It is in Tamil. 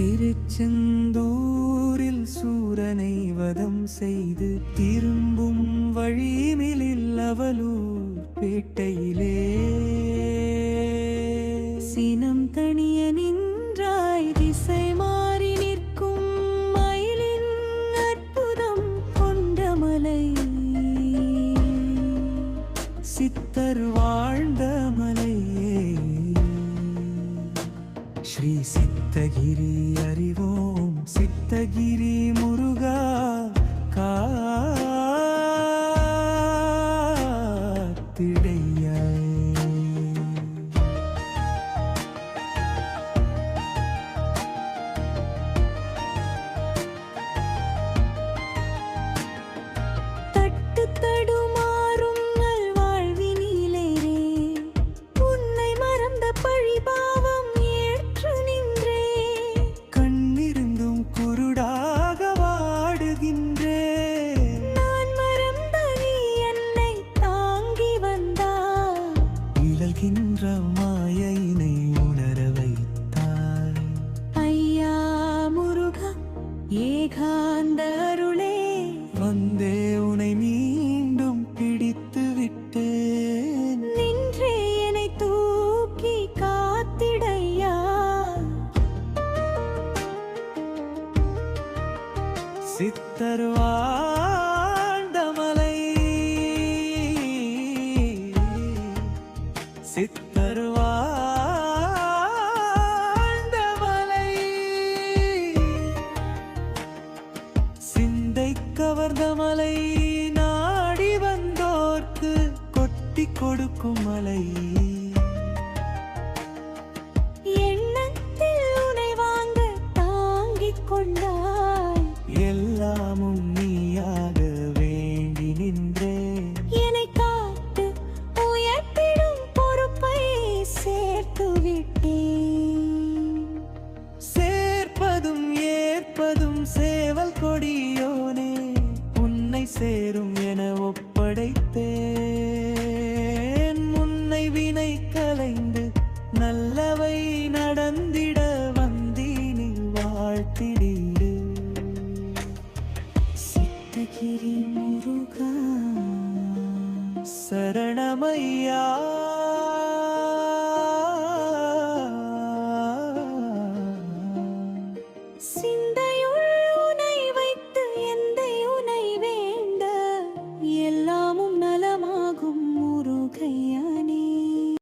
திருச்செந்தூரில் சூரனை வதம் செய்து திரும்பும் வழிமிலில் அவலூர் பேட்டையிலே. சினம் தனிய நின்றாய் திசை மாறி நிற்கும் மயிலின் அற்புதம் கொண்ட மலை. சித்தர் வாழ்ந்த மலையே. ஸ்ரீ சித்தகிரி அறிவோம். சித்தகிரி முருகா. இழல்கின்ற மாயினை உணர வைத்தாய். ஐயா முருகா ஏகாந்த அருளே வந்தே உனை மீண்டும் பிடித்து விட்டேன். நின்றே என்னை தூக்கி காத்திடையா. சித்தர் சித்தருவாண்டவலை சிந்தை கவர்ந்தமலை நாடி வந்தோர்க்கு கொட்டி கொடுக்கும் மலை. என் சேரும் சேவல் கொடியோனே உன்னை சேரும் என ஒப்படைத்தேன். முன்னை வினை கலைந்து நல்லவை நடந்திட வந்தீனில் வாழ்த்திடீடு. சித்தகிரி முருகா சரணமையா?